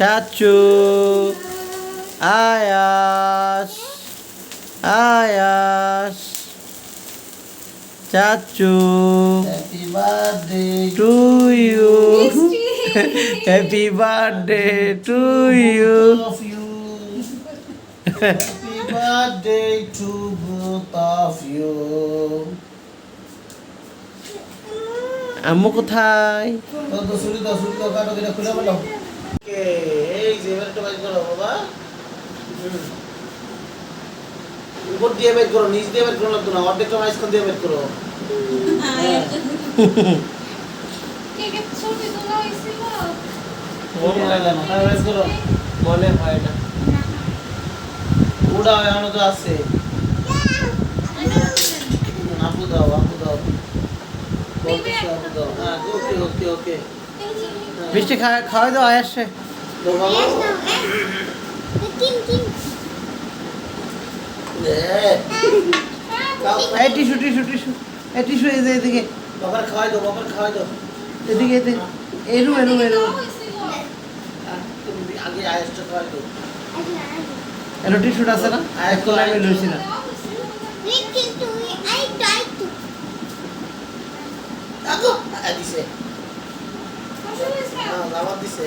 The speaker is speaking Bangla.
চাচু আয়াস আয়াস। চাচু happy birthday to you. Happy birthday to you. Of you. Happy birthday to both of you. আম্মু কোথায়? তো তো শুরু দাও কাটো কেটে খুলে বলো। একটু বাইর করো বাবা। উপর দিয়ে বের করো নিচ দিয়ে বের করো লাগতো না অর্ধেকটা মাঝখান দিয়ে বের করো। মনে হয় না। উড়া এখনও তো আছে। আপু দাও আপু দাও। মিষ্টি খা- খাওয়াই দাও আয়াসে দাও। এই টিস্যু টিস্যু টিস্যু এই টিস্যু এই যে এদিকে বাবার খাওয়াই দাও বাবার খাওয়াই দাও এদিকে এদিকে এরু এরু এরু তুমি আগে আয়েসটা খাওয়াই দাও এরু টিস্যুটা আছে না এক কোলা আমি লইছি না আগো দিছে হ্যাঁ, দাবাত দিছে